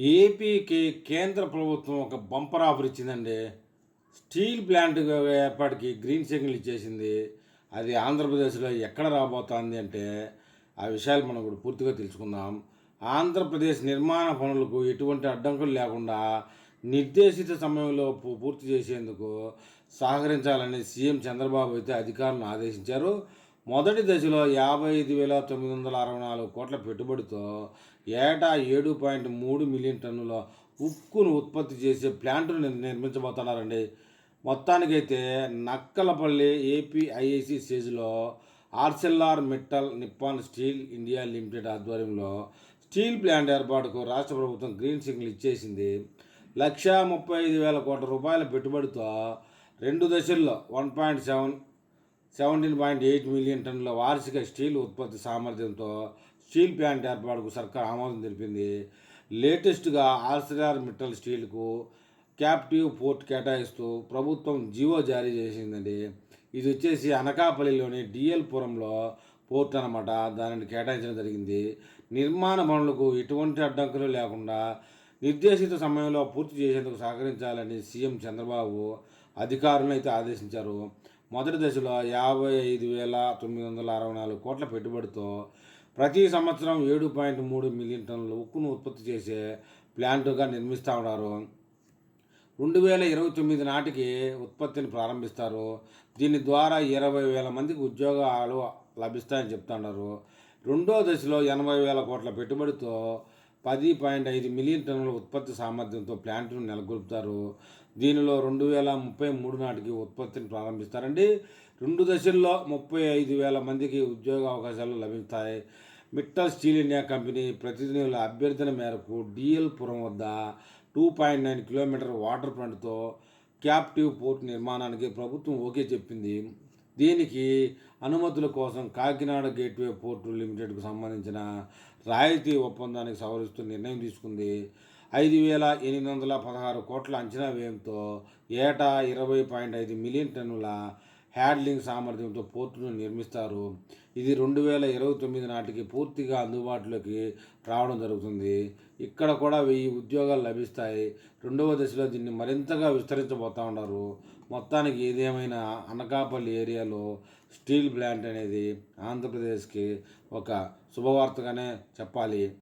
ఏపీకి కేంద్ర ప్రభుత్వం ఒక బంపర్ ఆఫర్ ఇచ్చిందండి. స్టీల్ ప్లాంట్ ఏర్పాటుకి గ్రీన్ సిగ్నల్ ఇచ్చేసింది. అది ఆంధ్రప్రదేశ్లో ఎక్కడ రాబోతోంది అంటే ఆ విషయాలు మనం ఇప్పుడు పూర్తిగా తెలుసుకుందాం. ఆంధ్రప్రదేశ్ నిర్మాణ పనులకు ఎటువంటి అడ్డంకులు లేకుండా నిర్దేశిత సమయంలో పూ- పూర్తి చేసేందుకు సహకరించాలని సీఎం చంద్రబాబు అయితే అధికారులను ఆదేశించారు. మొదటి దశలో యాభై ఐదు వేల తొమ్మిది వందల అరవై నాలుగు కోట్ల పెట్టుబడితో ఏటా ఏడు పాయింట్ మూడు మిలియన్ టన్నుల ఉక్కును ఉత్పత్తి చేసే ప్లాంట్ను నిర్మించబోతున్నారండి. మొత్తానికైతే నక్కలపల్లి ఏపీఐఐసి స్టేజ్లో Arcelor Mittal Nippon steel India limited ఆధ్వర్యంలో స్టీల్ ప్లాంట్ ఏర్పాటుకు రాష్ట్ర ప్రభుత్వం గ్రీన్ సిగ్నల్ ఇచ్చేసింది. లక్షా ముప్పై ఐదు వేల కోట్ల రూపాయల పెట్టుబడితో రెండు దశల్లో one point seven seventeen point eight million టన్నుల వార్షిక స్టీల్ ఉత్పత్తి సామర్థ్యంతో స్టీల్ ప్లాంట్ ఏర్పాటుకు సర్కార్ ఆమోదం తెలిపింది. లేటెస్ట్గా ఆర్సిఆర్ మిట్టల్ స్టీల్కు క్యాప్టివ్ పోర్ట్ కేటాయిస్తూ ప్రభుత్వం జీవో జారీ చేసిందండి. ఇది వచ్చేసి అనకాపల్లిలోని డిఎల్ పురంలో పోర్ట్ అనమాట దానిని కేటాయించడం జరిగింది. నిర్మాణ పనులకు ఎటువంటి అడ్డంకులు లేకుండా నిర్దేశిత సమయంలో పూర్తి చేసేందుకు సహకరించాలని సీఎం చంద్రబాబు అధికారులను అయితే ఆదేశించారు. మొదటి దశలో యాభై ఐదు వేల తొమ్మిది వందల అరవై నాలుగు కోట్ల పెట్టుబడితో ప్రతి సంవత్సరం ఏడు పాయింట్ మూడు మిలియన్ టన్నుల ఉక్కును ఉత్పత్తి చేసే ప్లాంటుగా నిర్మిస్తూ ఉన్నారు. రెండు వేల ఇరవై తొమ్మిది నాటికి ఉత్పత్తిని ప్రారంభిస్తారు. దీని ద్వారా ఇరవై వేల మందికి ఉద్యోగాలు లభిస్తాయని చెప్తున్నారు. రెండో దశలో ఎనభై వేల కోట్ల పెట్టుబడితో పది పాయింట్ ఐదు మిలియన్ టన్నుల ఉత్పత్తి సామర్థ్యంతో ప్లాంట్ను నెలకొల్పుతారు. దీనిలో రెండు వేల ముప్పై మూడు నాటికి ఉత్పత్తిని ప్రారంభిస్తారండి. రెండు దశల్లో ముప్పై ఐదు వేల మందికి ఉద్యోగ అవకాశాలు లభిస్తాయి. మిట్టల్ స్టీల్ ఇండియా కంపెనీ ప్రతినిధుల అభ్యర్థన మేరకు డిఎల్పురం వద్ద two point nine kilometre water ఫ్రంట్తో captive port నిర్మాణానికి ప్రభుత్వం ఓకే చెప్పింది. దీనికి అనుమతుల కోసం కాకినాడ గేట్వే పోర్టు లిమిటెడ్కు సంబంధించిన రాయితీ ఒప్పందానికి సవరిస్తూ నిర్ణయం తీసుకుంది. ఐదు వేల ఎనిమిది వందల పదహారు కోట్ల అంచనా వ్యయంతో ఏటా ఇరవై పాయింట్ ఐదు మిలియన్ టన్నుల హ్యాండ్లింగ్ సామర్థ్యంతో పోర్టును నిర్మిస్తారు. ఇది రెండు వేల ఇరవై తొమ్మిది నాటికి పూర్తిగా అందుబాటులోకి రావడం జరుగుతుంది. ఇక్కడ కూడా వెయ్యి ఉద్యోగాలు లభిస్తాయి. రెండవ దశలో దీన్ని మరింతగా విస్తరించబోతా ఉన్నారు. మొత్తానికి ఏదేమైనా అనకాపల్లి ఏరియాలో స్టీల్ ప్లాంట్ అనేది ఆంధ్రప్రదేశ్కి ఒక శుభవార్తగానే చెప్పాలి.